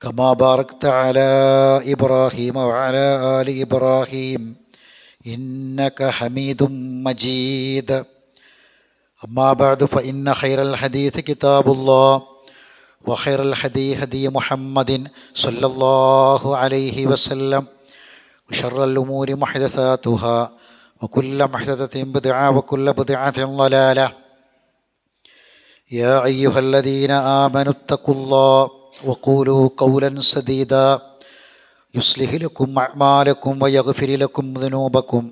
كما باركت على إبراهيم وعلى آل إبراهيم إنك حميد مجيد. أما بعد فإن خير الحديث كتاب الله وخير الحديث هدي محمد صلى الله عليه وسلم وشر الأمور محدثاتها وكل محدثة بدعة وكل بدعة ضلالة. يا أيها الذين آمنوا اتقوا الله وقولوا قولا سديدا يصلح لكم اعمالكم ويغفر لكم ذنوبكم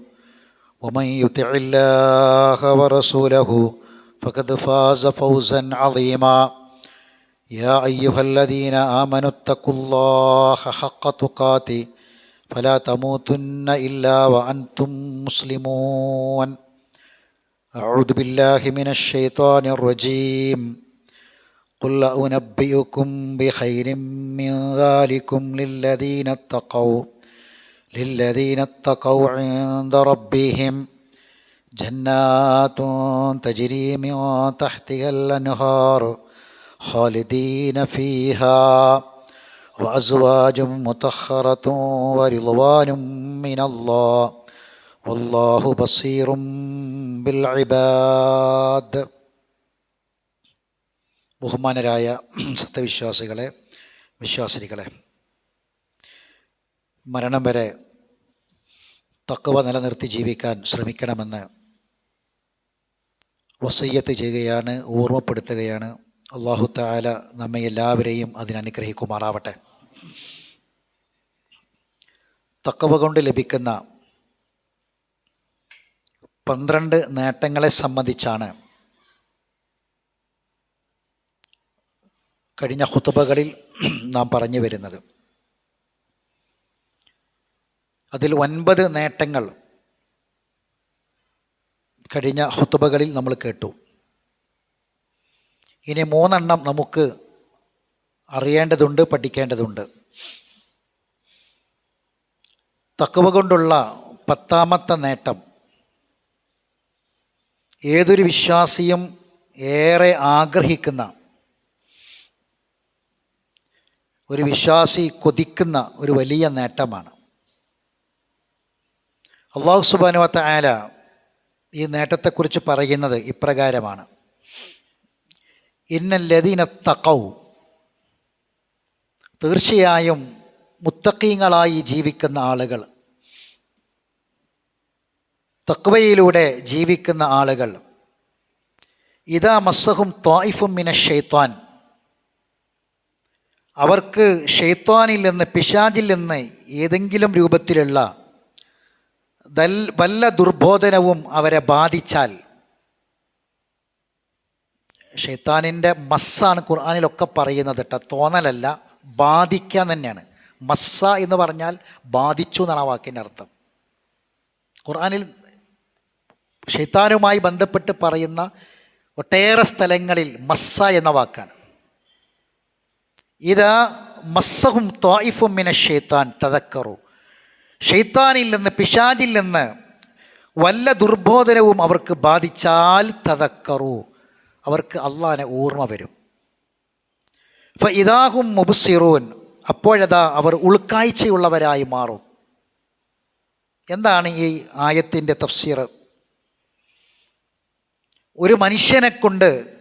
ومن يطع الله ورسوله فقد فاز فوزا عظيما يا ايها الذين امنوا اتقوا الله حق تقاته فلا تموتن الا وانتم مسلمون اعوذ بالله من الشيطان الرجيم قل أنبئكم بخير من ذلكم للذين اتقوا للذين اتقوا عند ربهم. جنات تجري من تحتها الأنهار خالدين فيها وأزواج مطهرة ورضوان من الله. والله بصير بالعباد. ബഹുമാനരായ സത്യവിശ്വാസികളെ വിശ്വാസിനികളെ മരണം വരെ തക്കവ നിലനിർത്തി ജീവിക്കാൻ ശ്രമിക്കണമെന്ന് വസയ്യത്ത് ചെയ്യുകയാണ് ഓർമ്മപ്പെടുത്തുകയാണ്. അള്ളാഹു താല നമ്മെ എല്ലാവരെയും അതിനനുഗ്രഹിക്കുമാറാവട്ടെ തക്കവ കൊണ്ട് ലഭിക്കുന്ന പന്ത്രണ്ട് നേട്ടങ്ങളെ സംബന്ധിച്ചാണ് കഴിഞ്ഞ ഹുത്തുബകളിൽ നാം പറഞ്ഞു വരുന്നത്. അതിൽ ഒൻപത് നേട്ടങ്ങൾ കഴിഞ്ഞ ഹുത്തുബകളിൽ നമ്മൾ കേട്ടു. ഇനി മൂന്നെണ്ണം നമുക്ക് അറിയേണ്ടതുണ്ട് പഠിക്കേണ്ടതുണ്ട്. തക്കവ കൊണ്ടുള്ള പത്താമത്തെ നേട്ടം. ഏതൊരു വിശ്വാസിയും ഏറെ ആഗ്രഹിക്കുന്ന ഒരു വിശ്വാസി കൊതിക്കുന്ന ഒരു വലിയ നേട്ടമാണ്. അള്ളാഹു സുബാനുവത്ത ആല ഈ നേട്ടത്തെക്കുറിച്ച് പറയുന്നത് ഇപ്രകാരമാണ്. ഇന്നല്ലതീന തക്കൗ തീർച്ചയായും മുത്തക്കീങ്ങളായി ജീവിക്കുന്ന ആളുകൾ തക്വയിലൂടെ ജീവിക്കുന്ന ആളുകൾ ഇതാ മസ്സഹും ത്വായിഫും മിന ഷെയ്ത്വാൻ അവർക്ക് ഷെയ്ത്വാനിൽ നിന്ന് പിശാജിൽ നിന്ന് ഏതെങ്കിലും രൂപത്തിലുള്ള ദൽ വല്ല ദുർബോധനവും അവരെ ബാധിച്ചാൽ ഷെയ്ത്താനിന്റെ മസ്സാണ് ഖുർആാനിലൊക്കെ പറയുന്നത് കേട്ടോ. തോന്നലല്ല ബാധിക്കാൻ തന്നെയാണ്. മസ്സ എന്ന് പറഞ്ഞാൽ ബാധിച്ചു എന്നാണ് ആ വാക്കിന്റെ അർത്ഥം. ഖുർആാനിൽ ഷെയ്ത്താനുമായി ബന്ധപ്പെട്ട് പറയുന്ന ഒട്ടേറെ സ്ഥലങ്ങളിൽ മസ്സ എന്ന വാക്കാണ്. ഇത് മസ്സഹും ത്വായിഫുമിന ഷെയ്ത്താൻ തതക്കറു ഷെയ്ത്താനിൽ നിന്ന് പിശാജിൽ നിന്ന് വല്ല ദുർബോധനവും അവർക്ക് ബാധിച്ചാൽ തതക്കറു അവർക്ക് അള്ളാനെ ഓർമ്മ വരും. ഫ ഇതാഹും മുബുസിറൂൻ അപ്പോഴതാ അവർ ഉൾക്കാഴ്ചയുള്ളവരായി മാറും. എന്താണ് ഈ ആയത്തിന്റെ തഫ്സീർ? ഒരു മനുഷ്യനെ കൊണ്ട്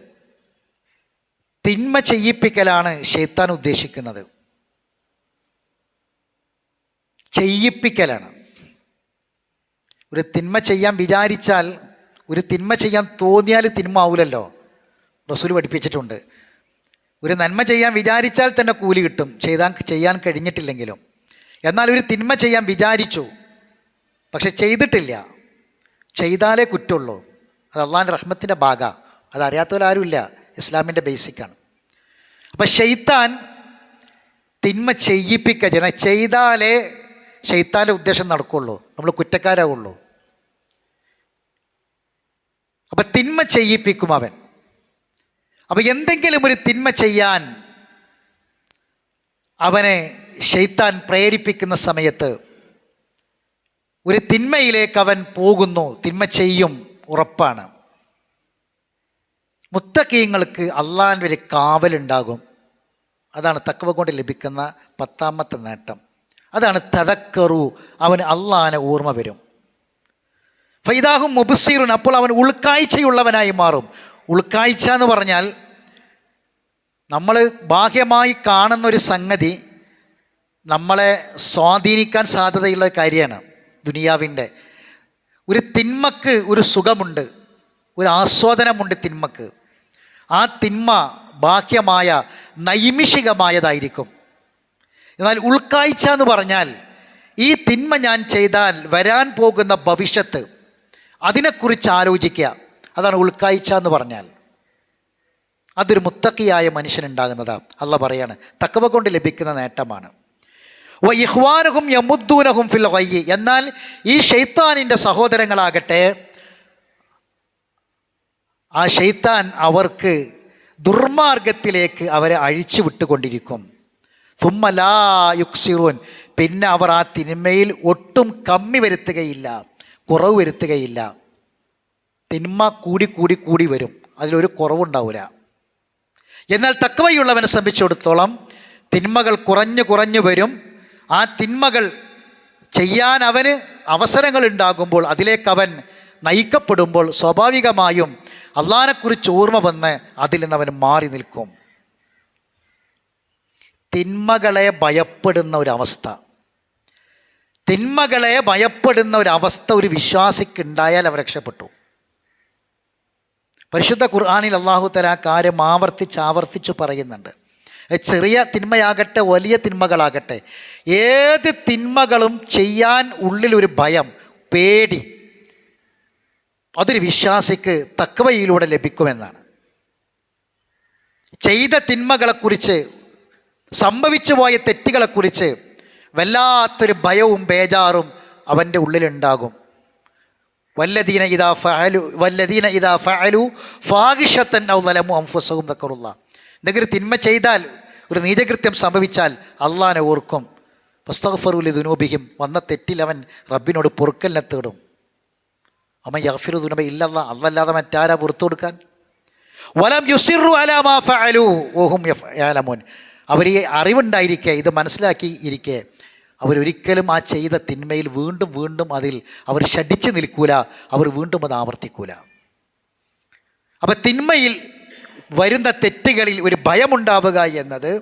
തിന്മ ചെയ്യിപ്പിക്കലാണ് ഷെയ്ത്താൻ ഉദ്ദേശിക്കുന്നത്. ചെയ്യിപ്പിക്കലാണ്. ഒരു തിന്മ ചെയ്യാൻ വിചാരിച്ചാൽ ഒരു തിന്മ ചെയ്യാൻ തോന്നിയാൽ തിന്മ ആവൂലല്ലോ. റസൂൽ പഠിപ്പിച്ചിട്ടുണ്ട്. ഒരു നന്മ ചെയ്യാൻ വിചാരിച്ചാൽ തന്നെ കൂലി കിട്ടും. ചെയ്താൻ ചെയ്യാൻ കഴിഞ്ഞിട്ടില്ലെങ്കിലും. എന്നാൽ ഒരു തിന്മ ചെയ്യാൻ വിചാരിച്ചു പക്ഷെ ചെയ്തിട്ടില്ല. ചെയ്താലേ കുറ്റമുള്ളൂ. അത് അള്ളാന്റെ റഹ്മത്തിന്റെ ഭാഗ. അത് ഇസ്ലാമിന്റെ ബേസിക്കാണ് അപ്പം ഷെയ്ത്താൻ തിന്മ ചെയ്യിപ്പിക്കുക ജന ചെയ്താലേ ഷെയ്ത്താന്റെ ഉദ്ദേശം നടക്കുള്ളൂ. നമ്മൾ കുറ്റക്കാരാവുള്ളൂ. അപ്പം തിന്മ ചെയ്യിപ്പിക്കും അവൻ. അപ്പം എന്തെങ്കിലും ഒരു തിന്മ ചെയ്യാൻ അവനെ ഷെയ്ത്താൻ പ്രേരിപ്പിക്കുന്ന സമയത്ത് ഒരു തിന്മയിലേക്ക് അവൻ പോകുന്നു. തിന്മ ചെയ്യും ഉറപ്പാണ്. മുത്തക്കീങ്ങൾക്ക് അള്ളാഹിന്റെ ഒരു കാവലുണ്ടാകും. അതാണ് തക്കവ കൊണ്ട് ലഭിക്കുന്ന പത്താമത്തെ നേട്ടം. അതാണ് തതക്കറു അവന് അള്ളാഹാനെ ഓർമ്മ വരും. ഫൈദാഹും മുബസീറും അപ്പോൾ അവൻ ഉൾക്കാഴ്ചയുള്ളവനായി മാറും. ഉൾക്കാഴ്ച എന്ന് പറഞ്ഞാൽ നമ്മൾ ബാഹ്യമായി കാണുന്ന ഒരു സംഗതി നമ്മളെ സ്വാധീനിക്കാൻ സാധ്യതയുള്ള കാര്യമാണ് ദുനിയാവിന്റെ. ഒരു തിന്മക്ക് ഒരു സുഖമുണ്ട് ഒരു ആസ്വാദനമുണ്ട് തിന്മക്ക്. ആ തിന്മ ബാഹ്യമായ നൈമിഷികമായതായിരിക്കും. എന്നാൽ ഉൾക്കാഴ്ച എന്ന് പറഞ്ഞാൽ ഈ തിന്മ ഞാൻ ചെയ്താൽ വരാൻ പോകുന്ന ഭവിഷ്യത്ത് അതിനെക്കുറിച്ച് ആലോചിക്കുക. അതാണ് ഉൾക്കാഴ്ച എന്ന് പറഞ്ഞാൽ. അതൊരു മുത്തക്കിയായ മനുഷ്യനുണ്ടാകുന്നതാണ് അല്ല പറയാണ് തക്കവ കൊണ്ട് ലഭിക്കുന്ന നേട്ടമാണ്. ഇഹ്വാനഹും യമുദ്ദൂനഹും ഫിൽ വയ്യി എന്നാൽ ഈ ഷെയ്ത്താനിന്റെ സഹോദരങ്ങളാകട്ടെ ആ ഷെയ്ത്താൻ അവർക്ക് ദുർമാർഗത്തിലേക്ക് അവരെ അഴിച്ചു വിട്ടുകൊണ്ടിരിക്കും. സുമ്മലാ യുക്സിറൂൻ. പിന്നെ അവർ ആ തിന്മയിൽ ഒട്ടും കമ്മി വരുത്തുകയില്ല കുറവ് വരുത്തുകയില്ല. തിന്മ കൂടി കൂടി കൂടി വരും അതിലൊരു കുറവുണ്ടാവില്ല എന്നാൽ തക്കവയുള്ളവനെ സംബന്ധിച്ചിടത്തോളം തിന്മകൾ കുറഞ്ഞു കുറഞ്ഞു വരും. ആ തിന്മകൾ ചെയ്യാൻ അവന് അവസരങ്ങൾ ഉണ്ടാകുമ്പോൾ അതിലേക്ക് അവൻ നയിക്കപ്പെടുമ്പോൾ സ്വാഭാവികമായും അള്ളാഹിനെക്കുറിച്ച് ഓർമ്മ വന്ന് അതിൽ നിന്ന് അവൻ മാറി നിൽക്കും. തിന്മകളെ ഭയപ്പെടുന്ന ഒരവസ്ഥ തിന്മകളെ ഭയപ്പെടുന്ന ഒരവസ്ഥ ഒരു വിശ്വാസിക്ക് അവ രക്ഷപ്പെട്ടു. പരിശുദ്ധ ഖുർആാനിൽ അള്ളാഹു തല ആ കാര്യം ആവർത്തിച്ച് ആവർത്തിച്ച് പറയുന്നുണ്ട്. ചെറിയ തിന്മയാകട്ടെ വലിയ തിന്മകളാകട്ടെ ഏത് തിന്മകളും ചെയ്യാൻ ഉള്ളിലൊരു ഭയം പേടി അതൊരു വിശ്വാസിക്ക് തക്കവയിലൂടെ ലഭിക്കുമെന്നാണ്. ചെയ്ത തിന്മകളെക്കുറിച്ച് സംഭവിച്ചു പോയ തെറ്റുകളെക്കുറിച്ച് വല്ലാത്തൊരു ഭയവും ബേജാറും അവന്റെ ഉള്ളിലുണ്ടാകും. വല്ലദീന ഇതാ ഫഅലു വല്ലദീന ഇതാ ഫഅലു ഫാഹിഷത്തൻ ഔ നലമു അംഫുസവും തക്കറുള്ള എന്തെങ്കിലും തിന്മ ചെയ്താൽ ഒരു നീചകൃത്യം സംഭവിച്ചാൽ അള്ളാനെ ഓർക്കും. പുസ്തകഫറുലി ദുനൂബിക്കും വന്ന തെറ്റിൽ അവൻ റബ്ബിനോട് പൊറുക്കലിനെ തേടും. അമ്മ യഫിറു ദുനബ ഇല്ലല്ല അതല്ലാതെ മറ്റാരാ പുറത്തു കൊടുക്കാൻ? വലം യുസിറു അലാമാ ഫഅലു ഓഹും യാലമോൻ. അവർ ഈ അറിവുണ്ടായിരിക്കെ ഇത് മനസ്സിലാക്കി ഇരിക്കെ. അവരൊരിക്കലും ആ ചെയ്ത തിന്മയിൽ വീണ്ടും വീണ്ടും അതിൽ അവർ ഷടിച്ചു നിൽക്കൂല അവർ വീണ്ടും അത് ആവർത്തിക്കൂല. അപ്പം തിന്മയിൽ വരുന്ന തെറ്റുകളിൽ ഒരു ഭയമുണ്ടാവുക എന്നത്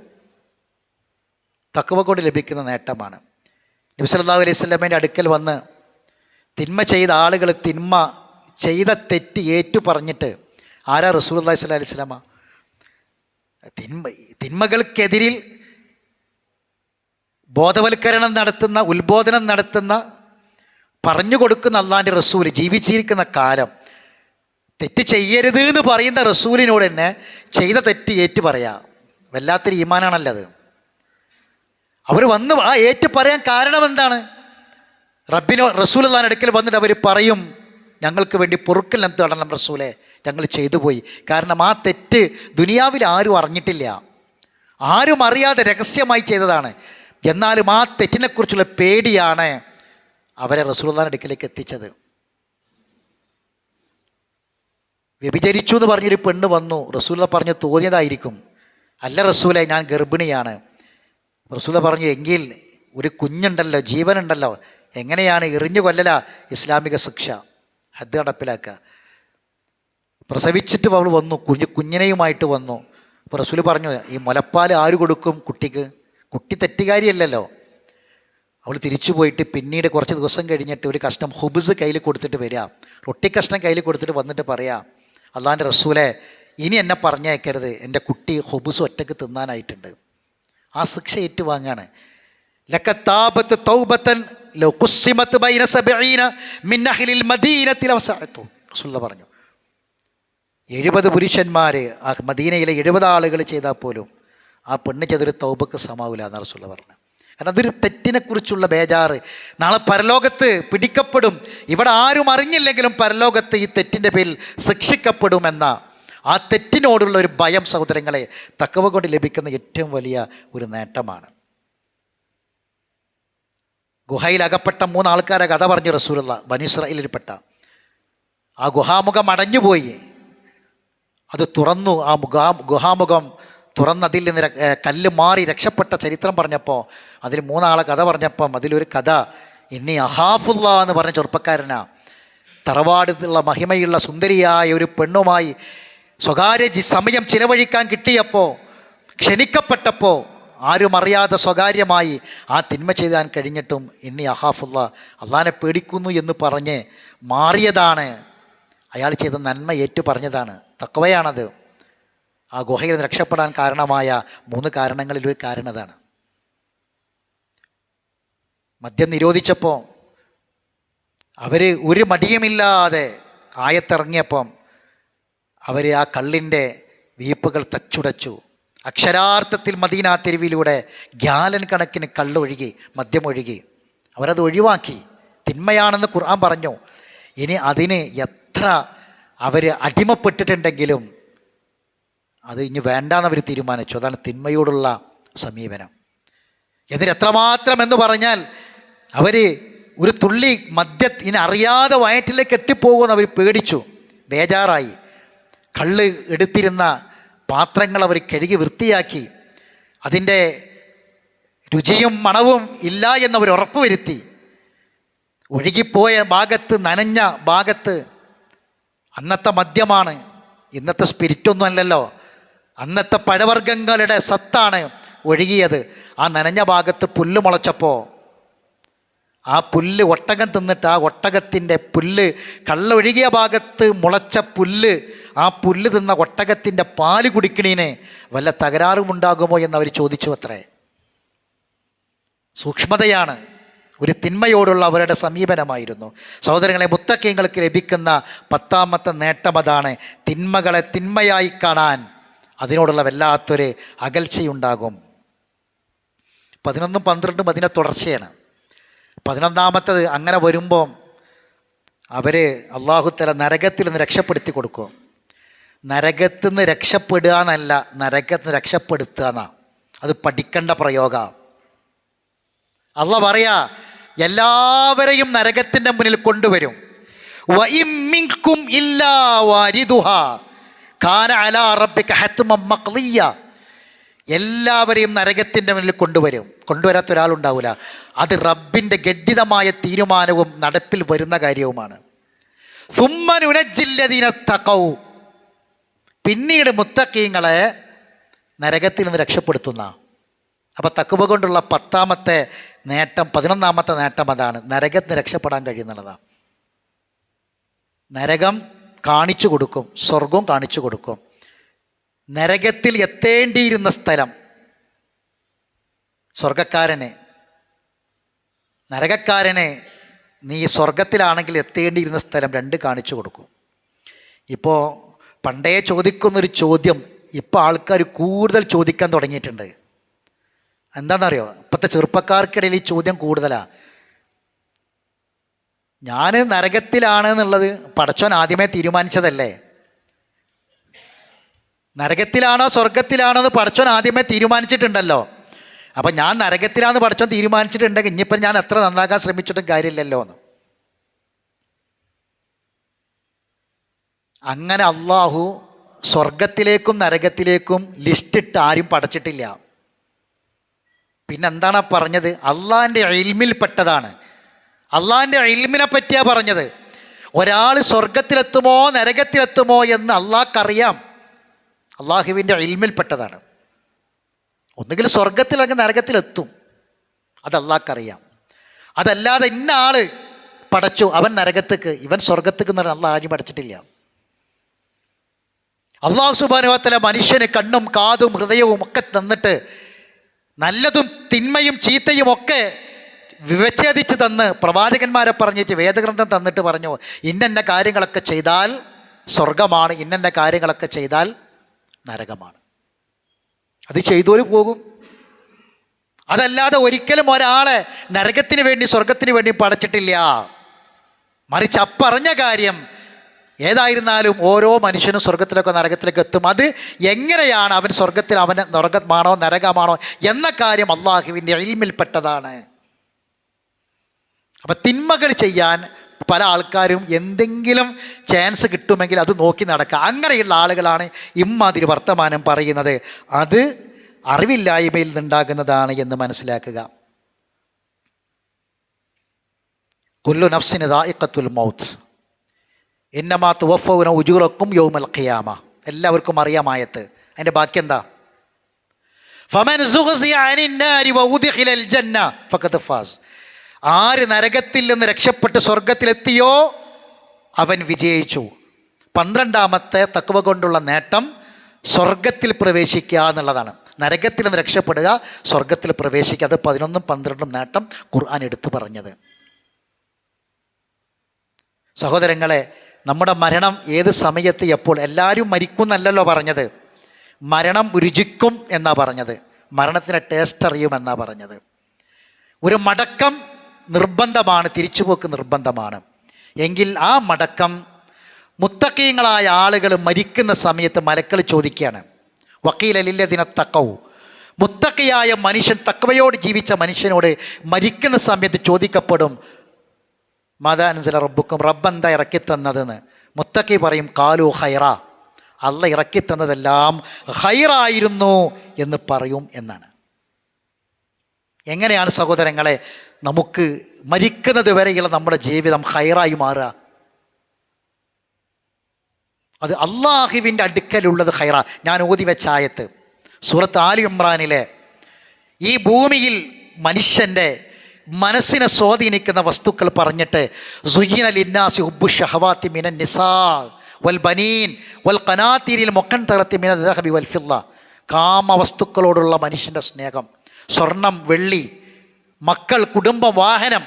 തക്കവ കൊണ്ട് ലഭിക്കുന്ന നേട്ടമാണ്. നബി സല്ലല്ലാഹു അലൈഹി സ്വലമേന്റെ അടുക്കൽ വന്ന് തിന്മ ചെയ്ത ആളുകൾ തിന്മ ചെയ്ത തെറ്റ് ഏറ്റു പറഞ്ഞിട്ട് ആരാ റസൂൽ അള്ളാഹി സ്വല്ലാ അലൈഹി സ്വലാമ തിന്മ തിന്മകൾക്കെതിരിൽ ബോധവൽക്കരണം നടത്തുന്ന ഉത്ബോധനം നടത്തുന്ന പറഞ്ഞു കൊടുക്കുന്ന അള്ളാന്റെ റസൂൽ ജീവിച്ചിരിക്കുന്ന കാലം തെറ്റ് ചെയ്യരുത് എന്ന് പറയുന്ന റസൂലിനോട് തന്നെ ചെയ്ത തെറ്റ് ഏറ്റു പറയാ. വല്ലാത്തൊരു ഈമാനാണല്ലത് അവർ വന്ന് ആ ഏറ്റു പറയാൻ കാരണം എന്താണ്? റബ്ബിനോ അള്ളാൻ അടുക്കൽ വന്നിട്ട് അവർ പറയും ഞങ്ങൾക്ക് വേണ്ടി പൊറുക്കൽ എന്ത് തടണം റസൂലെ? ഞങ്ങൾ ചെയ്തു പോയി. കാരണം ആ തെറ്റ് ദുനിയാവിൽ ആരും അറിഞ്ഞിട്ടില്ല. ആരും അറിയാതെ രഹസ്യമായി ചെയ്തതാണ്. എന്നാലും ആ തെറ്റിനെക്കുറിച്ചുള്ള പേടിയാണ് അവരെ റസൂൽദാൻ അടുക്കലേക്ക് എത്തിച്ചത്. വ്യഭിചരിച്ചു എന്ന് പറഞ്ഞൊരു പെണ്ണ് വന്നു. റസൂല പറഞ്ഞ് തോന്നിയതായിരിക്കും അല്ല റസൂലെ ഞാൻ ഗർഭിണിയാണ്. റസൂല പറഞ്ഞു എങ്കിൽ ഒരു കുഞ്ഞുണ്ടല്ലോ ജീവനുണ്ടല്ലോ. എങ്ങനെയാണ് എറിഞ്ഞു കൊല്ലല ഇസ്ലാമിക ശിക്ഷ? ഹദ് നടപ്പിലാക്കുക. പ്രസവിച്ചിട്ട് അവൾ വന്നു കുഞ്ഞു കുഞ്ഞിനെയുമായിട്ട് വന്നു. അപ്പോൾ പറഞ്ഞു ഈ മുലപ്പാൽ ആര് കൊടുക്കും കുട്ടിക്ക്? കുട്ടി തെറ്റുകാരിയല്ലല്ലോ. അവൾ തിരിച്ചു പോയിട്ട് പിന്നീട് കുറച്ച് ദിവസം കഴിഞ്ഞിട്ട് ഒരു കഷ്ണം ഹുബ്സ് കയ്യിൽ കൊടുത്തിട്ട് വരിക റൊട്ടി കഷ്ണം കയ്യിൽ കൊടുത്തിട്ട് വന്നിട്ട് പറയാം അള്ളാന്റെ റസൂലെ ഇനി എന്നെ പറഞ്ഞേക്കരുത് എന്റെ കുട്ടി ഹുബ്സ് ഒറ്റയ്ക്ക് തിന്നാനായിട്ടുണ്ട്. ആ ശിക്ഷ ഏറ്റുവാങ്ങാണ്. ലക്കത്താപത്ത് തൗബത്തൻ പറഞ്ഞു എഴുപത് പുരുഷന്മാർ ആ മദീനയിലെ എഴുപത് ആളുകൾ ചെയ്താൽ പോലും ആ പെണ്ണ് തൗബക്ക് സമാവില്ല എന്ന് റസുള്ള പറഞ്ഞു കാരണം അതൊരു തെറ്റിനെക്കുറിച്ചുള്ള ബേജാറ്. നാളെ പരലോകത്ത് പിടിക്കപ്പെടും. ഇവിടെ ആരും അറിഞ്ഞില്ലെങ്കിലും പരലോകത്ത് ഈ തെറ്റിന്റെ പേരിൽ ശിക്ഷിക്കപ്പെടുമെന്ന ആ തെറ്റിനോടുള്ള ഒരു ഭയം സഹോദരങ്ങളെ തക്കവ കൊണ്ട് ലഭിക്കുന്ന ഏറ്റവും വലിയ ഒരു നേട്ടമാണ്. ഗുഹയിൽ അകപ്പെട്ട മൂന്ന് കഥ പറഞ്ഞു റസൂലുള്ള ബനീസ്രയിലിൽപ്പെട്ട ആ ഗുഹാമുഖം അടഞ്ഞുപോയി. അത് തുറന്നു. ആ മുഖാ ഗുഹാമുഖം തുറന്നതിൽ നിന്ന് കല്ല് മാറി രക്ഷപ്പെട്ട ചരിത്രം പറഞ്ഞപ്പോൾ അതിൽ മൂന്നാളെ കഥ പറഞ്ഞപ്പം അതിലൊരു കഥ ഇനി അഹാഫുല്ല എന്ന് പറഞ്ഞ ചെറുപ്പക്കാരനാ തറവാടുള്ള മഹിമയുള്ള സുന്ദരിയായ ഒരു പെണ്ണുമായി സ്വകാര്യ സമയം ചിലവഴിക്കാൻ കിട്ടിയപ്പോൾ ക്ഷണിക്കപ്പെട്ടപ്പോൾ ആരും അറിയാതെ സ്വകാര്യമായി ആ തിന്മ ചെയ്താൻ കഴിഞ്ഞിട്ടും ഇന്നി അഹാഫുള്ള അള്ളാനെ പേടിക്കുന്നു എന്ന് പറഞ്ഞ് മാറിയതാണ്. അയാൾ ചെയ്ത നന്മ ഏറ്റു പറഞ്ഞതാണ് തക്കവയാണത് ആ ഗുഹയിൽ രക്ഷപ്പെടാൻ കാരണമായ മൂന്ന് കാരണങ്ങളിൽ ഒരു കാരണതാണ് മദ്യം നിരോധിച്ചപ്പോൾ അവർ ഒരു മടിയുമില്ലാതെ ആയത്തിറങ്ങിയപ്പം അവർ ആ കള്ളിന്റെ വീപ്പുകൾ തച്ചുടച്ചു. അക്ഷരാർത്ഥത്തിൽ മദീന തെരുവിലൂടെ ഗ്യാലൻ കണക്കിന് കള്ളൊഴുകി മദ്യമൊഴുകി. അവരത് ഒഴിവാക്കി. തിന്മയാണെന്ന് ഖുർആൻ പറഞ്ഞു. ഇനി അതിന് എത്ര അവർ അടിമപ്പെട്ടിട്ടുണ്ടെങ്കിലും അത് ഇനി വേണ്ടാന്ന് അവർ തീരുമാനിച്ചു. അതാണ് തിന്മയോടുള്ള സമീപനം. എന്നിട്ട് എത്രമാത്രം എന്ന് പറഞ്ഞാൽ അവർ ഒരു തുള്ളി മദ്യ ഇനി അറിയാതെ വയറ്റിലേക്ക് എത്തിപ്പോകുമെന്ന് അവർ പേടിച്ചു. ബേജാറായി. കള്ള് എടുത്തിരുന്ന പാത്രങ്ങൾ അവർ കഴുകി വൃത്തിയാക്കി. അതിന്റെ രുചിയും മണവും ഇല്ല എന്നവർ ഉറപ്പുവരുത്തി. ഒഴുകിപ്പോയ ഭാഗത്ത് നനഞ്ഞ ഭാഗത്ത് അന്നത്തെ മദ്യമാണ്. ഇന്നത്തെ സ്പിരിറ്റൊന്നും അല്ലല്ലോ. അന്നത്തെ പഴവർഗങ്ങളുടെ സത്താണ് ഒഴുകിയത്. ആ നനഞ്ഞ ഭാഗത്ത് പുല്ല് മുളച്ചപ്പോൾ ആ പുല്ല് ഒട്ടകം തിന്നിട്ട് ആ ഒട്ടകത്തിന്റെ പുല്ല് കള്ളൊഴുകിയ ഭാഗത്ത് മുളച്ച പുല്ല് ആ പുല്ല് തിന്ന ഒട്ടകത്തിന്റെ പാൽ കുടിക്കണീന് വല്ല തകരാറും ഉണ്ടാകുമോ എന്ന് അവർ ചോദിച്ചു അത്രേ. സൂക്ഷ്മതയാണ് ഒരു തിന്മയോടുള്ള അവരുടെ സമീപനമായിരുന്നു. സഹോദരങ്ങളെ മുത്തക്കിങ്ങൾക്ക് ലഭിക്കുന്ന പത്താമത്തെ നേട്ടം അതാണ് തിന്മകളെ തിന്മയായി കാണാൻ അതിനോടുള്ള വല്ലാത്തൊരു അകൽച്ചയുണ്ടാകും. പതിനൊന്നും പന്ത്രണ്ടും അതിനെ തുടർച്ചയാണ്. പതിനൊന്നാമത്തത് അങ്ങനെ വരുമ്പം അവർ അള്ളാഹുത്തല നരകത്തിൽ നിന്ന് രക്ഷപ്പെടുത്തി കൊടുക്കും. നരകത്തിൽ നിന്ന് രക്ഷപ്പെടുക എന്നല്ല നരകത്തിൽ നിന്ന് രക്ഷപ്പെടുത്തുക എന്നാ. അത് പഠിക്കേണ്ട പ്രയോഗ. അള്ള പറയാ എല്ലാവരെയും നരകത്തിന്റെ മുന്നിൽ കൊണ്ടുവരും. ഇല്ലാ കാന എല്ലാവരെയും നരകത്തിന്റെ മുന്നിൽ കൊണ്ടുവരും. കൊണ്ടുവരാത്ത ഒരാളുണ്ടാവില്ല അത് റബ്ബിന്റെ ഗഡിതമായ തീരുമാനവും നടപ്പിൽ വരുന്ന കാര്യവുമാണ്. സുമ്മനുനജില്ലതിനെ തകൗ പിന്നീട് മുത്തക്കീങ്ങളെ നരകത്തിൽ നിന്ന് രക്ഷപ്പെടുത്തുന്ന. അപ്പോൾ തക്കുവ കൊണ്ടുള്ള പത്താമത്തെ നേട്ടം പതിനൊന്നാമത്തെ നേട്ടം അതാണ്. നരകത്തിൽ നിന്ന് രക്ഷപ്പെടാൻ കഴിയുന്നുള്ളതാണ് നരകം കാണിച്ചു കൊടുക്കും സ്വർഗവും കാണിച്ചു കൊടുക്കും. നരകത്തിൽ എത്തേണ്ടിയിരുന്ന സ്ഥലം സ്വർഗക്കാരനെ. നരകക്കാരനെ നീ സ്വർഗത്തിലാണെങ്കിൽ എത്തേണ്ടിയിരുന്ന സ്ഥലം രണ്ട് കാണിച്ചു കൊടുക്കും. ഇപ്പോൾ പണ്ടേ ചോദിക്കുന്നൊരു ചോദ്യം ഇപ്പോൾ ആൾക്കാർ കൂടുതൽ ചോദിക്കാൻ തുടങ്ങിയിട്ടുണ്ട്. എന്താണെന്നറിയോ ഇപ്പോഴത്തെ ചെറുപ്പക്കാർക്കിടയിൽ ഈ ചോദ്യം കൂടുതലാണ് ഞാൻ നരകത്തിലാണ് എന്നുള്ളത് പടച്ചോൻ ആദ്യമേ തീരുമാനിച്ചതല്ലേ? നരകത്തിലാണോ സ്വർഗത്തിലാണോ എന്ന് പടച്ചോൻ ആദ്യമേ തീരുമാനിച്ചിട്ടുണ്ടല്ലോ. അപ്പം ഞാൻ നരകത്തിലാണെന്ന് പടച്ചോൻ തീരുമാനിച്ചിട്ടുണ്ടെങ്കിൽ ഇനിയിപ്പം ഞാൻ എത്ര നന്നാക്കാൻ ശ്രമിച്ചിട്ടും കാര്യമില്ലല്ലോ എന്ന് അങ്ങനെ അള്ളാഹു സ്വർഗത്തിലേക്കും നരകത്തിലേക്കും ലിസ്റ്റിട്ട് ആരും പടച്ചിട്ടില്ല. പിന്നെന്താണ് പറഞ്ഞത്? അള്ളാഹിന്റെ ഇൽമിൽപ്പെട്ടതാണ്. അള്ളാഹിന്റെ ഇൽമിനെ പറ്റിയാണ് പറഞ്ഞത്. ഒരാൾ സ്വർഗത്തിലെത്തുമോ നരകത്തിലെത്തുമോ എന്ന് അള്ളാഹ്ക്കറിയാം അള്ളാഹുവിന്റെ ഇൽമിൽപ്പെട്ടതാണ്. ഒന്നുകിൽ സ്വർഗത്തിൽ അങ്ങ് നരകത്തിലെത്തും. അത് അള്ളാഹ്ക്കറിയാം അതല്ലാതെ ഇന്ന ആൾ പടച്ചു അവൻ നരകത്തേക്ക് ഇവൻ സ്വർഗത്തേക്ക് എന്ന് പറഞ്ഞാൽ അള്ളാഹ് ആരും പഠിച്ചിട്ടില്ല അള്ളാഹു സുബാനുവത്തല മനുഷ്യന് കണ്ണും കാതും ഹൃദയവും ഒക്കെ തന്നിട്ട് നല്ലതും തിന്മയും ചീത്തയും ഒക്കെ വിവച്ഛേദിച്ച് തന്ന് പ്രവാചകന്മാരെ പറഞ്ഞിട്ട് വേദഗ്രന്ഥം തന്നിട്ട് പറഞ്ഞു ഇന്നെന്ന കാര്യങ്ങളൊക്കെ ചെയ്താൽ സ്വർഗമാണ് ഇന്നെന്ന കാര്യങ്ങളൊക്കെ ചെയ്താൽ നരകമാണ്. അത് ചെയ്തോലും പോകും. അതല്ലാതെ ഒരിക്കലും ഒരാളെ നരകത്തിന് വേണ്ടി സ്വർഗത്തിന് വേണ്ടി പടച്ചിട്ടില്ല. മറിച്ച് അപ്പറഞ്ഞ കാര്യം ഏതായിരുന്നാലും ഓരോ മനുഷ്യനും സ്വർഗത്തിലൊക്കെ നരകത്തിലൊക്കെ എത്തും. അത് എങ്ങനെയാണ് അവൻ സ്വർഗത്തിൽ അവന് നരകമാണോ നരകമാണോ എന്ന കാര്യം അള്ളാഹുവിന്റെ ഇൽമിൽപ്പെട്ടതാണ്. അപ്പം തിന്മകൾ ചെയ്യാൻ പല ആൾക്കാരും എന്തെങ്കിലും ചാൻസ് കിട്ടുമെങ്കിൽ അത് നോക്കി നടക്കുക. അങ്ങനെയുള്ള ആളുകളാണ് ഇമ്മാതിരി വർത്തമാനം പറയുന്നത്. അത് അറിവില്ലായ്മയിൽ നിന്നുണ്ടാകുന്നതാണ് എന്ന് മനസ്സിലാക്കുക. കുല്ലു നഫ്സിന് ദായിക്കത്തുൽ മൗത്ത്. എന്നമാ തുവഫൗന ഉജൂറക്കും യോമൽ ഖിയാമ. എല്ലാവർക്കും അറിയാമായത്ത് അതിന്റെ ബാക്കി എന്താ? ആര് നരകത്തിൽ നിന്ന് രക്ഷപ്പെട്ട് സ്വർഗത്തിലെത്തിയോ? അവൻ വിജയിച്ചു. പന്ത്രണ്ടാമത്തെ തക്കവ കൊണ്ടുള്ള നേട്ടം സ്വർഗത്തിൽ പ്രവേശിക്കുക എന്നുള്ളതാണ്. നരകത്തിൽ നിന്ന് രക്ഷപ്പെടുക സ്വർഗത്തിൽ പ്രവേശിക്കുക. അത് പതിനൊന്നും പന്ത്രണ്ടും നേട്ടം ഖുർആൻ എടുത്തു പറഞ്ഞത്. സഹോദരങ്ങളെ നമ്മുടെ മരണം ഏത് സമയത്ത് എപ്പോൾ? എല്ലാവരും മരിക്കുന്നല്ലോ പറഞ്ഞത്. മരണം രുചിക്കും എന്നാണ് പറഞ്ഞത്. മരണത്തിന് ടേസ്റ്റ് അറിയുമെന്നാണ് പറഞ്ഞത്. ഒരു മടക്കം നിർബന്ധമാണ് തിരിച്ചുപോക്ക് നിർബന്ധമാണ്. എങ്കിൽ ആ മടക്കം മുത്തക്കീങ്ങളായ ആളുകൾ മരിക്കുന്ന സമയത്ത് മലക്കൾ ചോദിക്കുകയാണ്. വക്കീലലില്ലതിനെ തക്കവും മുത്തക്കയായ മനുഷ്യൻ തക്കവയോട് ജീവിച്ച മനുഷ്യനോട് മരിക്കുന്ന സമയത്ത് ചോദിക്കപ്പെടും മതാനുസല റബ്ബുക്കും റബ്ബെന്താ ഇറക്കിത്തന്നതെന്ന്. മുത്തക്കി പറയും കാലു ഹൈറ അല്ല ഇറക്കിത്തന്നതെല്ലാം ഹൈറായിരുന്നു എന്ന് പറയും എന്നാണ്. എങ്ങനെയാണ് സഹോദരങ്ങളെ നമുക്ക് മരിക്കുന്നത് വരെയുള്ള നമ്മുടെ ജീവിതം ഹൈറായി മാറുക? അത് അള്ളാഹുവിന്റെ അടുക്കലുള്ളത് ഹൈറ ഞാൻ ഓതി വെച്ച ആയത്ത്. സൂറത്ത് ആലി ഇമ്രാനിലെ ഈ ഭൂമിയിൽ മനുഷ്യന്റെ മനസ്സിനെ സ്വാധീനിക്കുന്ന വസ്തുക്കൾ പറഞ്ഞിട്ട് സുയ്യൻ അൽ ഇന്നാസി ഹുബു ഷഹവാത്തി മിനൻ നിസാ വൽ ബനീൻ വൽ കനാത്തിരിൽ മൊക്കൻ മിന ദഹബി വൽ ഫില്ല കാമ വസ്തുക്കളോടുള്ള മനുഷ്യന്റെ സ്നേഹം സ്വർണം വെള്ളി മക്കൾ കുടുംബം വാഹനം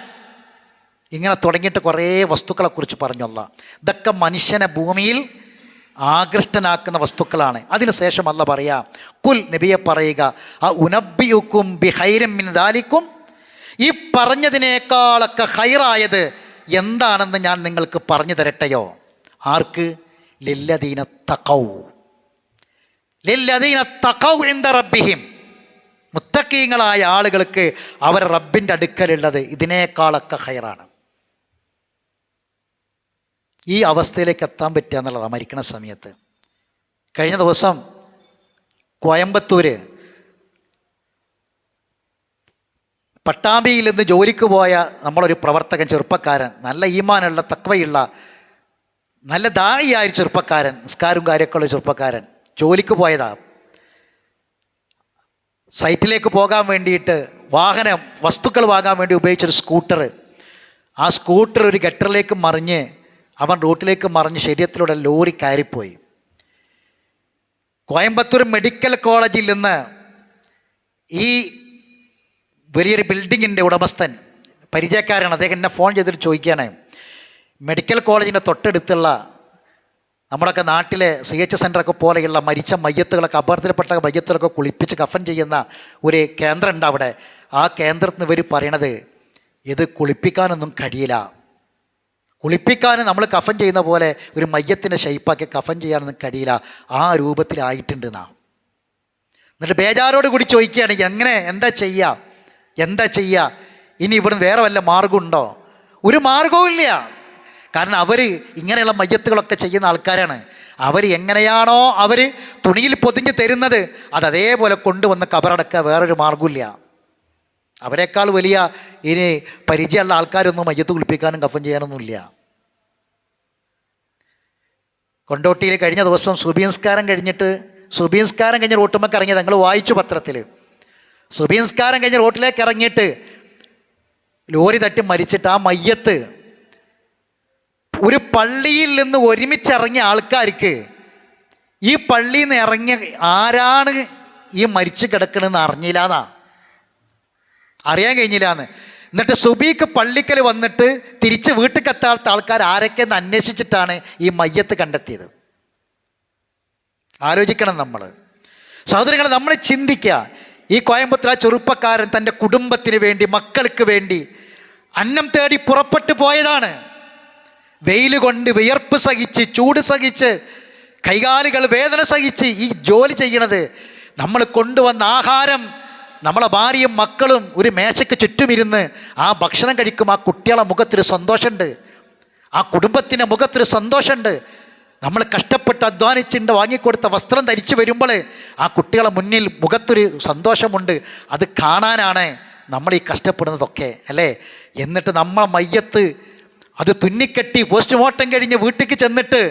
ഇങ്ങനെ തുടങ്ങിയിട്ട് കുറേ വസ്തുക്കളെക്കുറിച്ച് പറഞ്ഞല്ല ഇതൊക്കെ മനുഷ്യനെ ഭൂമിയിൽ ആകൃഷ്ടനാക്കുന്ന വസ്തുക്കളാണ്. അതിനുശേഷം അല്ല പറയാ കുൽ നബിയെ പറയുക ആ ഉനബിയുക്കും ബിഹൈരം മിൻ ദാലിക്കും ഈ പറഞ്ഞതിനേക്കാളൊക്കെ ഹൈറായത് എന്താണെന്ന് ഞാൻ നിങ്ങൾക്ക് പറഞ്ഞു തരട്ടെയോ? ആർക്ക്? ലില്ലദീന തക്കൗ ലില്ലദീന തക്കൗ എന്ത റബ്ബിഹിം. മുത്തക്കീങ്ങളായ ആളുകൾക്ക് അവർ റബ്ബിന്റെ അടുക്കലുള്ളത് ഇതിനേക്കാളൊക്കെ ഹൈറാണ്. ഈ അവസ്ഥയിലേക്ക് എത്താൻ പറ്റുക എന്നുള്ളതാണ് മരിക്കണ സമയത്ത്. കഴിഞ്ഞ ദിവസം കോയമ്പത്തൂര് പട്ടാമ്പിയിൽ നിന്ന് ജോലിക്ക് പോയ നമ്മളൊരു പ്രവർത്തകൻ ചെറുപ്പക്കാരൻ നല്ല ഈമാനുള്ള തക്വയുള്ള നല്ല ദായിയായ ഒരു ചെറുപ്പക്കാരൻ നിസ്കാരും കാര്യമൊക്കെ ഉള്ള ചെറുപ്പക്കാരൻ ജോലിക്ക് പോയതാ. സൈറ്റിലേക്ക് പോകാൻ വേണ്ടിയിട്ട് വാഹനം വസ്തുക്കൾ വാങ്ങാൻ വേണ്ടി ഉപയോഗിച്ചൊരു സ്കൂട്ടർ. ആ സ്കൂട്ടർ ഒരു ഗട്ടറിലേക്ക് മറിഞ്ഞ് അവൻ റൂട്ടിലേക്ക് മറിഞ്ഞ് ശരീരത്തിലൂടെ ലോറി കയറിപ്പോയി. കോയമ്പത്തൂർ മെഡിക്കൽ കോളേജിൽ നിന്ന് ഈ വലിയൊരു ബിൽഡിങ്ങിന്റെ ഉടമസ്ഥൻ പരിചയക്കാരാണ്. അദ്ദേഹം എന്നെ ഫോൺ ചെയ്തിട്ട് ചോദിക്കുകയാണ് മെഡിക്കൽ കോളേജിന്റെ തൊട്ടടുത്തുള്ള നമ്മളൊക്കെ നാട്ടിലെ സി എച്ച് സെന്ററൊക്കെ പോലെയുള്ള മരിച്ച മയ്യത്തുകളൊക്കെ അപകടത്തിൽപ്പെട്ട മയ്യത്തുകളൊക്കെ കുളിപ്പിച്ച് കഫൻ ചെയ്യുന്ന ഒരു കേന്ദ്രം ഉണ്ട് അവിടെ. ആ കേന്ദ്രത്തിൽ നിന്ന് ഇവർ പറയണത് ഇത് കുളിപ്പിക്കാനൊന്നും കഴിയില്ല. കുളിപ്പിക്കാൻ നമ്മൾ കഫൻ ചെയ്യുന്ന പോലെ ഒരു മയ്യത്തിന്റെ ഷെയ്പ്പാക്കി കഫൻ ചെയ്യാനൊന്നും കഴിയില്ല. ആ രൂപത്തിലായിട്ടുണ്ട് നാം. എന്നിട്ട് ബേജാരോട് കൂടി ചോദിക്കുകയാണ് എങ്ങനെ? എന്താ ചെയ്യുക എന്താ ചെയ്യുക ഇനി ഇവിടുന്ന് വേറെ വല്ല മാർഗമുണ്ടോ ഒരു മാർഗവും ഇല്ല. കാരണം അവർ ഇങ്ങനെയുള്ള മയ്യത്തുകളൊക്കെ ചെയ്യുന്ന ആൾക്കാരാണ്. അവർ എങ്ങനെയാണോ അവർ തുണിയിൽ പൊതിഞ്ഞ് തരുന്നത് അത് അതേപോലെ കൊണ്ടുവന്ന് കബറടക്കുക വേറൊരു മാർഗമില്ല അവരെക്കാൾ വലിയ ഇനി പരിചയമുള്ള ആൾക്കാരൊന്നും മയ്യത്ത് കുളിപ്പിക്കാനും കഫൻ ചെയ്യാനൊന്നുമില്ല കൊണ്ടോട്ടിയിൽ കഴിഞ്ഞ ദിവസം സുബീൻസ്കാരം കഴിഞ്ഞിട്ട് സുബീൻസ്കാരം കഴിഞ്ഞ് റോട്ടുമ്മക്ക് ഇറങ്ങിയത് ഞങ്ങൾ വായിച്ചു പത്രത്തിൽ സുബീൻസ്കാരം കഴിഞ്ഞ് റോട്ടിലേക്ക് ഇറങ്ങിയിട്ട് ലോറി തട്ടി മരിച്ചിട്ട് ആ മയ്യത്ത് ഒരു പള്ളിയിൽ നിന്ന് ഒരുമിച്ചിറങ്ങിയ ആൾക്കാർക്ക് ഈ പള്ളിയിൽ നിന്ന് ഇറങ്ങിയ ആരാണ് ഈ മരിച്ചു കിടക്കണമെന്ന് അറിഞ്ഞില്ല എന്നാ അറിയാൻ കഴിഞ്ഞില്ല എന്ന് എന്നിട്ട് സുബീക്ക് പള്ളിക്കൽ വന്നിട്ട് തിരിച്ച് വീട്ടിൽ കത്താത്ത ആൾക്കാർ ആരൊക്കെയെന്ന് അന്വേഷിച്ചിട്ടാണ് ഈ മയ്യത്ത് കണ്ടെത്തിയത്. ആലോചിക്കണം നമ്മൾ സഹോദരങ്ങൾ നമ്മൾ ചിന്തിക്കുക. ഈ കോയമ്പത്തൂർ ആ ചെറുപ്പക്കാരൻ തന്റെ കുടുംബത്തിന് വേണ്ടി മക്കൾക്ക് വേണ്ടി അന്നം തേടി പുറപ്പെട്ടു പോയതാണ്. വെയിൽ കൊണ്ട് വിയർപ്പ് സഹിച്ച് ചൂട് സഹിച്ച് കൈകാലുകൾ വേദന സഹിച്ച് ഈ ജോലി ചെയ്യണത് നമ്മൾ കൊണ്ടുവന്ന ആഹാരം നമ്മളെ ഭാര്യയും മക്കളും ഒരു മേശയ്ക്ക് ചുറ്റുമിരുന്ന് ആ ഭക്ഷണം കഴിക്കും. ആ കുട്ടികളെ മുഖത്തൊരു സന്തോഷമുണ്ട്. ആ കുടുംബത്തിന്റെ മുഖത്തൊരു സന്തോഷമുണ്ട്. നമ്മൾ കഷ്ടപ്പെട്ട് അധ്വാനിച്ചിട്ട് വാങ്ങിക്കൊടുത്ത വസ്ത്രം ധരിച്ചു വരുമ്പോൾ ആ കുട്ടികളെ മുന്നിൽ മുഖത്തൊരു സന്തോഷമുണ്ട്. അത് കാണാനാണ് നമ്മൾ ഈ കഷ്ടപ്പെടുന്നതൊക്കെ അല്ലേ? എന്നിട്ട് നമ്മളെ മയ്യത്ത് അത് തുന്നിക്കെട്ടി പോസ്റ്റ്മോർട്ടം കഴിഞ്ഞ് വീട്ടിലേക്ക് ചെന്നിട്ട്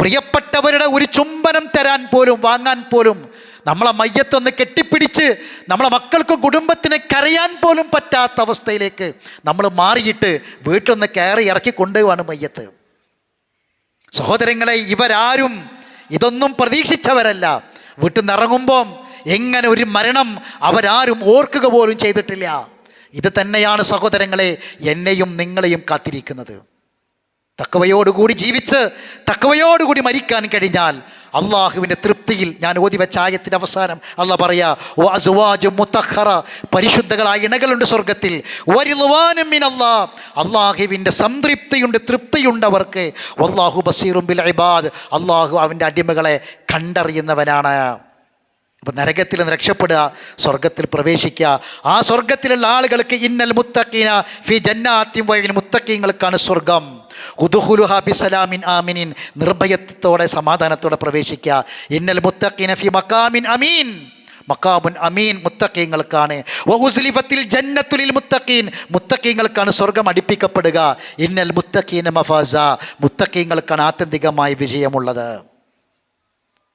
പ്രിയപ്പെട്ടവരുടെ ഒരു ചുംബനം തരാൻ പോലും വാങ്ങാൻ പോലും നമ്മളെ മയ്യത്തൊന്ന് കെട്ടിപ്പിടിച്ച് നമ്മളെ മക്കൾക്കും കുടുംബത്തിന് കരയാൻ പോലും പറ്റാത്ത അവസ്ഥയിലേക്ക് നമ്മൾ മാറിയിട്ട് വീട്ടിലൊന്ന് കയറി ഇറക്കി കൊണ്ടുപോവാണ് മയ്യത്ത്. സഹോദരങ്ങളെ ഇവരാരും ഇതൊന്നും പ്രതീക്ഷിച്ചവരല്ല. വീട്ടിൽ നിന്ന് ഇറങ്ങുമ്പം എങ്ങനെ ഒരു മരണം അവരാരും ഓർക്കുക പോലും ചെയ്തിട്ടില്ല. ഇത് തന്നെയാണ് സഹോദരങ്ങളെ എന്നെയും നിങ്ങളെയും കാത്തിരിക്കുന്നത്. തക്കവയോടുകൂടി ജീവിച്ച് തക്കവയോടുകൂടി മരിക്കാൻ കഴിഞ്ഞാൽ അള്ളാഹുവിന്റെ തൃപ്തിയിൽ ഞാൻ ഓതി വെച്ച ആയത്തിന്റെ അവസാനം അല്ല പറയാ "വ അസ്വാജും മുത്തഖറ. പരിശുദ്ധകളായ ഇണകളുണ്ട് സ്വർഗത്തിൽ. അള്ളാഹുവിന്റെ സംതൃപ്തിയുണ്ട് തൃപ്തിയുണ്ട് അവർക്ക് വല്ലാഹു ബസീറും ബിൽ ഇബാദ്. അള്ളാഹു അവന്റെ അടിമകളെ കണ്ടറിയുന്നവനാണ്. അപ്പം നരകത്തിൽ നിന്ന് രക്ഷപ്പെടുക സ്വർഗത്തിൽ പ്രവേശിക്കുക. ആ സ്വർഗത്തിലുള്ള ആളുകൾക്ക് ഇന്നൽ മുത്തക്കീന ഫി ജന്നാത്യം വൈകിന് മുത്തക്കീങ്ങൾക്കാണ് സ്വർഗം. ഉദുഹുലു ബിസലാമിൻ ആമിനിൻ നിർഭയത്വത്തോടെ സമാധാനത്തോടെ പ്രവേശിക്കുക. ഇന്നൽ മുത്തക്കീന ഫി മക്കാമിൻ അമീൻ. മക്കാമുൻ അമീൻ മുത്തക്കീങ്ങൾക്കാണ് വഹുസ്ലിഫത്തിൽ ജന്നത്തുലിൽ മുത്തക്കീൻ മുത്തക്കീങ്ങൾക്കാണ് സ്വർഗം അടിപ്പിക്കപ്പെടുക. ഇന്നൽ മുത്തക്കീന മഫാസ മുത്തക്കീങ്ങൾക്കാണ് ആത്യന്തികമായ വിജയമുള്ളത്.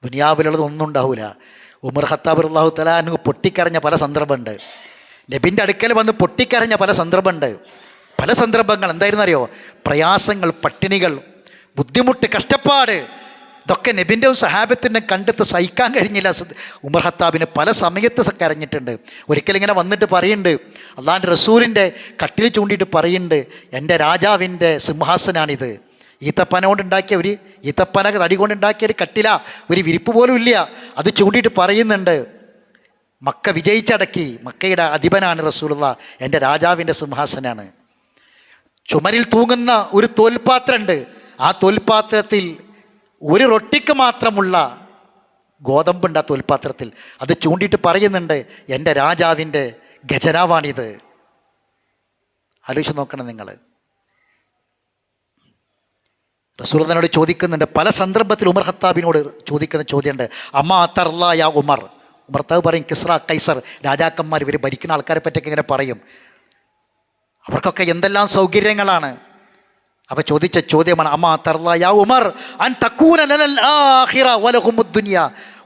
ദുനിയാവിലുള്ളത് ഒന്നും ഉണ്ടാവില്ല ഉമർ ഖത്താബ് അള്ളാഹു തലാനു പൊട്ടിക്കരഞ്ഞ പല സന്ദർഭമുണ്ട്. നബിന്റെ അടുക്കൽ വന്ന് പൊട്ടിക്കരഞ്ഞ പല സന്ദർഭമുണ്ട്. പല സന്ദർഭങ്ങൾ എന്തായിരുന്നു അറിയോ പ്രയാസങ്ങൾ പട്ടിണികൾ ബുദ്ധിമുട്ട് കഷ്ടപ്പാട് ഇതൊക്കെ നബിന്റെയും സഹാബത്തിന്റെ കണ്ടെത്ത് സഹിക്കാൻ കഴിഞ്ഞില്ല. ഉമർ ഖത്താബിന് പല സമയത്ത് കരഞ്ഞിട്ടുണ്ട്. ഒരിക്കലിങ്ങനെ വന്നിട്ട് പറയുന്നുണ്ട്. അള്ളാന്റെ റസൂലിന്റെ കട്ടിൽ ചൂണ്ടിയിട്ട് പറയുന്നുണ്ട്. എന്റെ രാജാവിന്റെ സിംഹാസനാണിത്. ഈത്തപ്പന കൊണ്ടുണ്ടാക്കിയ ഒരു ഈത്തപ്പന തടി കൊണ്ടുണ്ടാക്കിയ ഒരു കട്ടില ഒരു വിരിപ്പ് പോലും ഇല്ല. അത് ചൂണ്ടിയിട്ട് പറയുന്നുണ്ട് മക്ക വിജയിച്ചടക്കി മക്കയുടെ അധിപനാണ് റസൂലുള്ള എന്റെ രാജാവിന്റെ സിംഹാസനാണ്. ചുമരിൽ തൂങ്ങുന്ന ഒരു തോൽപാത്രമുണ്ട് ആ തോൽപാത്രത്തിൽ ഒരു റൊട്ടിക്ക് മാത്രമുള്ള ഗോതമ്പുണ്ട് ആ തോൽപാത്രത്തിൽ. അത് ചൂണ്ടിയിട്ട് പറയുന്നുണ്ട് എന്റെ രാജാവിന്റെ ഖജനാവാണിത്. ആലോചിച്ച് നോക്കണം നിങ്ങൾ. റസൂലനോട് ചോദിക്കുന്നുണ്ട് പല സന്ദർഭത്തിൽ ഉമർ ഹത്താബിനോട് ചോദിക്കുന്ന ചോദ്യമുണ്ട്. അമ്മ യാ ഉമർ? ഉമർത്താവ് പറയും കിസ്ര കൈസർ രാജാക്കന്മാർ ഇവർ ഭരിക്കുന്ന ആൾക്കാരെ പറ്റിയൊക്കെ ഇങ്ങനെ പറയും. അവർക്കൊക്കെ എന്തെല്ലാം സൗകര്യങ്ങളാണ്? അപ്പോൾ ചോദിച്ച ചോദ്യമാണ് അമ്മ യാ ഉമർ? അൻ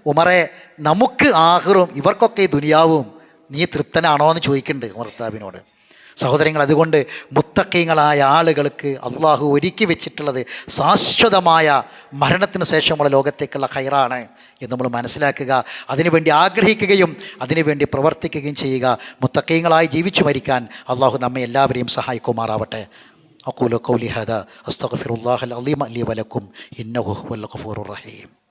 ഉമറെ നമുക്ക് ആഹിറും ഇവർക്കൊക്കെ ദുനിയാവും നീ തൃപ്തനാണോ എന്ന് ചോദിക്കുന്നുണ്ട് ഉമർ ഖത്താബിനോട്. സഹോദരങ്ങൾ അതുകൊണ്ട് മുത്തക്കീങ്ങളായ ആളുകൾക്ക് അള്ളാഹു ഒരുക്കി വെച്ചിട്ടുള്ളത് ശാശ്വതമായ മരണത്തിന് ശേഷമുള്ള ലോകത്തേക്കുള്ള ഹൈറാണ് എന്ന് നമ്മൾ മനസ്സിലാക്കുക. അതിനുവേണ്ടി ആഗ്രഹിക്കുകയും അതിനുവേണ്ടി പ്രവർത്തിക്കുകയും ചെയ്യുക. മുത്തക്കീങ്ങളായി ജീവിച്ചു മരിക്കാൻ അള്ളാഹു നമ്മെ എല്ലാവരെയും സഹായിക്കുമാറാവട്ടെ. കൗലി ഹദ. അസ്തഗ്ഫിറുല്ലാഹൽ അലീം അലി വലക്കും. ഹുവൽ ഗഫൂറുർ റഹീം.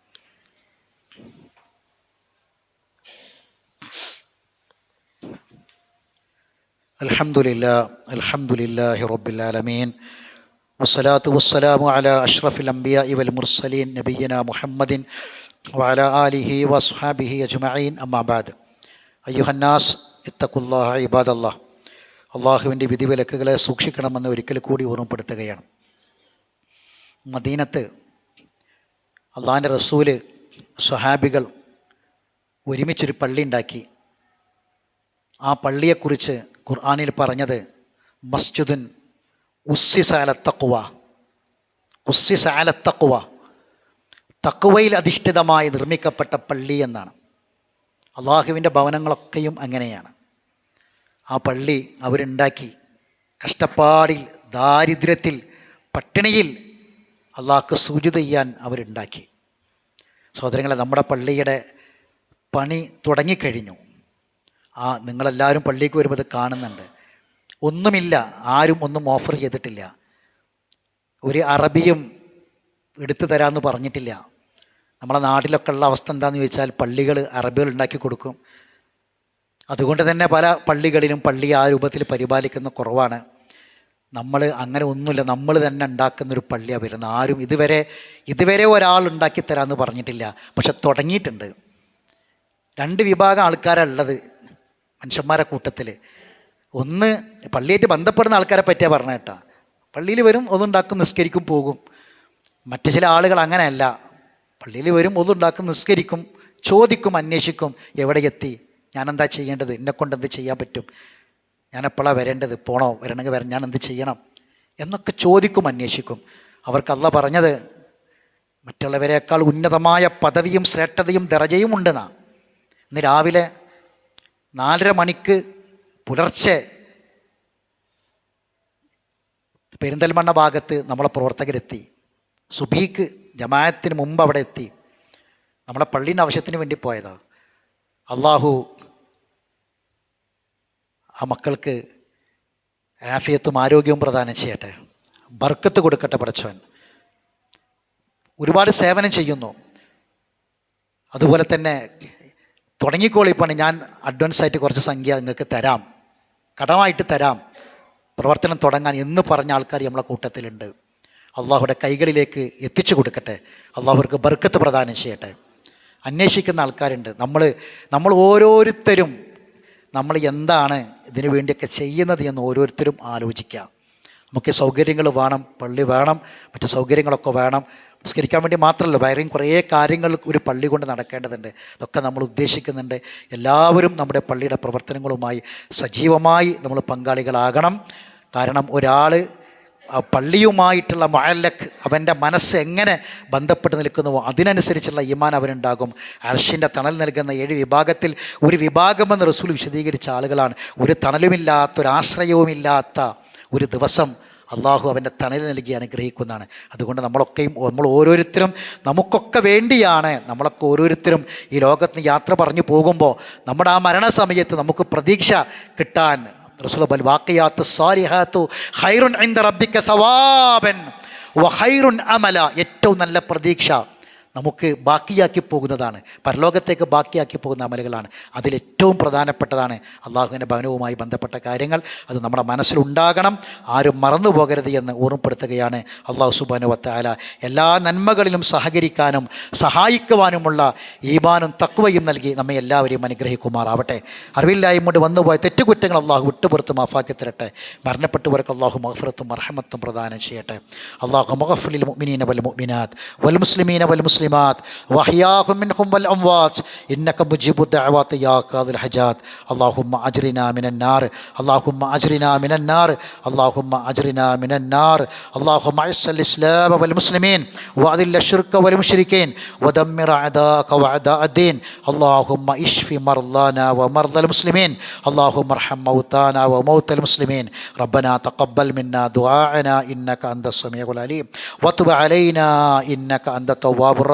الحمد لله الحمد لله رب العالمين والصلاة والسلام على أشرف الأنبياء والمرسلين نبينا محمد وعلى آله وأصحابه أجمعين أما بعد أيها الناس اتقوا الله عباد الله അള്ളാഹുവിൻ്റെ വിധിവിലക്കുകളെ സൂക്ഷിക്കണമെന്ന് ഒരിക്കൽ കൂടി ഓർമ്മപ്പെടുത്തുകയാണ് മദീനത്ത് അള്ളാഹിൻ്റെ റസൂല് സ്വഹാബികൾ ഒരുമിച്ചൊരു പള്ളി ഉണ്ടാക്കി ആ പള്ളിയെക്കുറിച്ച് ഖുർആാനിൽ പറഞ്ഞത് മസ്ജിദുൻ ഉസ്സിസാലത്തക്കുവ ഉസ്സിസാലത്തക്കുവ തക്കുവയിൽ അധിഷ്ഠിതമായി നിർമ്മിക്കപ്പെട്ട പള്ളി എന്നാണ്. അള്ളാഹുവിന്റെ ഭവനങ്ങളൊക്കെയും അങ്ങനെയാണ്. ആ പള്ളി അവരുണ്ടാക്കി. കഷ്ടപ്പാടിൽ ദാരിദ്ര്യത്തിൽ പട്ടിണിയിൽ അള്ളാഹ്ക്ക് സൂചിത ചെയ്യാൻ അവരുണ്ടാക്കി. സഹോദരങ്ങളെ നമ്മുടെ പള്ളിയുടെ പണി തുടങ്ങിക്കഴിഞ്ഞു. ആ നിങ്ങളെല്ലാവരും പള്ളിക്ക് വരുമ്പോൾ ഇത് കാണുന്നുണ്ട്. ഒന്നുമില്ല ആരും ഒന്നും ഓഫർ ചെയ്തിട്ടില്ല. ഒരു അറബിയും എടുത്തു തരാമെന്ന് പറഞ്ഞിട്ടില്ല. നമ്മളെ നാട്ടിലൊക്കെ ഉള്ള അവസ്ഥ എന്താണെന്ന് ചോദിച്ചാൽ പള്ളികൾ അറബികൾ ഉണ്ടാക്കി കൊടുക്കും. അതുകൊണ്ട് തന്നെ പല പള്ളികളിലും പള്ളി ആ രൂപത്തിൽ പരിപാലിക്കുന്ന കുറവാണ്. നമ്മൾ അങ്ങനെ ഒന്നുമില്ല നമ്മൾ തന്നെ ഉണ്ടാക്കുന്നൊരു പള്ളിയാണ് വരുന്നത്. ആരും ഇതുവരെ ഇതുവരെ ഒരാൾ ഉണ്ടാക്കി തരാമെന്ന് പറഞ്ഞിട്ടില്ല. പക്ഷെ തുടങ്ങിയിട്ടുണ്ട്. രണ്ട് വിഭാഗം ആൾക്കാരാണ് ഉള്ളത്. മനുഷ്യന്മാരെ കൂട്ടത്തിൽ ഒന്ന് പള്ളിയായിട്ട് ബന്ധപ്പെടുന്ന ആൾക്കാരെ പറ്റിയാ പറഞ്ഞ കേട്ടാ. പള്ളിയിൽ വരും ഒതുണ്ടാക്കും നിസ്കരിക്കും പോകും. മറ്റു ചില ആളുകൾ അങ്ങനെയല്ല. പള്ളിയിൽ വരും ഒതുണ്ടാക്കും നിസ്കരിക്കും ചോദിക്കും അന്വേഷിക്കും. എവിടെ എത്തി? ഞാനെന്താ ചെയ്യേണ്ടത്? എന്നെ കൊണ്ട് എന്ത് ചെയ്യാൻ പറ്റും? ഞാൻ എപ്പോഴാണ് വരേണ്ടത്? പോണോ? വരണമെങ്കിൽ വരണം ഞാൻ എന്ത് ചെയ്യണം? എന്നൊക്കെ ചോദിക്കും അന്വേഷിക്കും. അവർക്ക് അല്ല പറഞ്ഞത് മറ്റുള്ളവരെക്കാൾ ഉന്നതമായ പദവിയും ശ്രേഷ്ഠതയും ദറജയും ഉണ്ടെന്നാ. ഇന്ന് രാവിലെ നാലര മണിക്ക് പുലർച്ചെ പെരിന്തൽമണ്ണ ഭാഗത്ത് നമ്മളെ പ്രവർത്തകരെത്തി. സുബീക്ക് ജമായത്തിന് മുമ്പ് അവിടെ എത്തി. നമ്മളെ പള്ളീന്റെ ആവശ്യത്തിന് വേണ്ടി പോയതാ. അള്ളാഹു ആ മക്കൾക്ക് ആഫിയത്തും ആരോഗ്യവും പ്രദാനം ചെയ്യട്ടെ. ബർക്കത്ത് കൊടുക്കട്ടെ പടച്ചവൻ ഒരുപാട് സേവനം ചെയ്യുന്നു. അതുപോലെ തന്നെ തുടങ്ങിക്കോളി പണി. ഞാൻ അഡ്വാൻസ് ആയിട്ട് കുറച്ച് സംഖ്യ നിങ്ങൾക്ക് തരാം. കടമായിട്ട് തരാം. പ്രവർത്തനം തുടങ്ങാൻ എന്ന് പറഞ്ഞ ആൾക്കാർ നമ്മളെ കൂട്ടത്തിലുണ്ട്. അള്ളാഹുടെ കൈകളിലേക്ക് എത്തിച്ചു കൊടുക്കട്ടെ. അള്ളാഹുർക്ക് ബർക്കത്ത് പ്രദാനം ചെയ്യട്ടെ. അന്വേഷിക്കുന്ന ആൾക്കാരുണ്ട്. നമ്മൾ നമ്മൾ ഓരോരുത്തരും നമ്മൾ എന്താണ് ഇതിനു വേണ്ടിയൊക്കെ ചെയ്യുന്നത് എന്ന് ഓരോരുത്തരും ആലോചിക്കുക നമുക്ക് സൗകര്യങ്ങൾ വേണം പള്ളി വേണം മറ്റു സൗകര്യങ്ങളൊക്കെ വേണം. നിസ്കരിക്കാൻ വേണ്ടി മാത്രമല്ല വയറിങ് കുറേ കാര്യങ്ങൾ ഒരു പള്ളി കൊണ്ട് നടക്കേണ്ടതുണ്ട്. അതൊക്കെ നമ്മൾ ഉദ്ദേശിക്കുന്നുണ്ട്. എല്ലാവരും നമ്മുടെ പള്ളിയുടെ പ്രവർത്തനങ്ങളുമായി സജീവമായി നമ്മൾ പങ്കാളികളാകണം. കാരണം ഒരാൾ ആ പള്ളിയുമായിട്ടുള്ള മഴലക്ക് അവന്റെ മനസ്സ് എങ്ങനെ ബന്ധപ്പെട്ട് നിൽക്കുന്നുവോ അതിനനുസരിച്ചുള്ള ഈമാൻ അവനുണ്ടാകും. അർഷിന്റെ തണൽ നൽകുന്ന ഏഴ് വിഭാഗത്തിൽ ഒരു വിഭാഗമെന്ന് റസൂൽ വിശദീകരിച്ച ആളുകളാണ്. ഒരു തണലുമില്ലാത്ത ഒരു ആശ്രയവുമില്ലാത്ത ഒരു ദിവസം അള്ളാഹു അവന്റെ തണൽ നൽകി അനുഗ്രഹിക്കുന്നതാണ്. അതുകൊണ്ട് നമ്മളൊക്കെയും നമ്മൾ ഓരോരുത്തരും നമുക്കൊക്കെ വേണ്ടിയാണ്. നമ്മളൊക്കെ ഓരോരുത്തരും ഈ ലോകത്ത് യാത്ര പറഞ്ഞു പോകുമ്പോൾ നമ്മുടെ ആ മരണസമയത്ത് നമുക്ക് പ്രതീക്ഷ കിട്ടാൻ. റസൂൽ ബൽ വാക്കിയാത്ത് സാരിഹാത്തു ഹൈറുൻ റബ്ബിക്ക സവാബൻ അമല. ഏറ്റവും നല്ല പ്രതീക്ഷ. നമുക്ക് ബാക്കിയാക്കി പോകുന്നതാണ്. പരലോകത്തേക്ക് ബാക്കിയാക്കി പോകുന്ന അമലുകളാണ്. അതിലേറ്റവും പ്രധാനപ്പെട്ടതാണ് അള്ളാഹുവിന്റെ ഭവനവുമായി ബന്ധപ്പെട്ട കാര്യങ്ങൾ. അത് നമ്മുടെ മനസ്സിലുണ്ടാകണം. ആരും മറന്നു പോകരുത് എന്ന് ഓർമ്മപ്പെടുത്തുകയാണ് അള്ളാഹു സുബാനുവത്തായ എല്ലാ നന്മകളിലും സഹകരിക്കാനും സഹായിക്കുവാനുമുള്ള ഈമാനും തക്വയും നൽകി നമ്മെ എല്ലാവരെയും അനുഗ്രഹിക്കുമാറാവട്ടെ. അറിവില്ലായ്മ കൊണ്ട് വന്നുപോയ തെറ്റുകുറ്റങ്ങൾ അള്ളാഹു വിട്ടുപുറത്ത് മാഫാക്കി തരട്ടെ. മരണപ്പെട്ടവർക്ക് അള്ളാഹു മഹഫറത്തും മർഹമത്തും പ്രദാനം ചെയ്യട്ടെ. അള്ളാഹു മഹഫുലിൽ മുഅ്മിനീന വൽ മുഅ്മിനാത്ത് വൽ മുസ്ലിമീന വൽ മുസ്ലിമാത്ത് والمسلمات وحياكم منكم والأموات. إنك مجيب الدعوات يا قاضي الحاجات اللهم أجرنا من النار. اللهم أجرنا من النار. اللهم أجرنا من النار. اللهم أعز الإسلام والمسلمين. وأذل الشرك والمشركين. ودمر أعداءك وأعداء الدين. اللهم اشف مرضانا ومرضى المسلمين. اللهم ارحم موتانا وموتى المسلمين. ربنا تقبل منا دعاءنا. إنك أنت السميع العليم. وتب علينا. إنك أنت التواب الرحيم.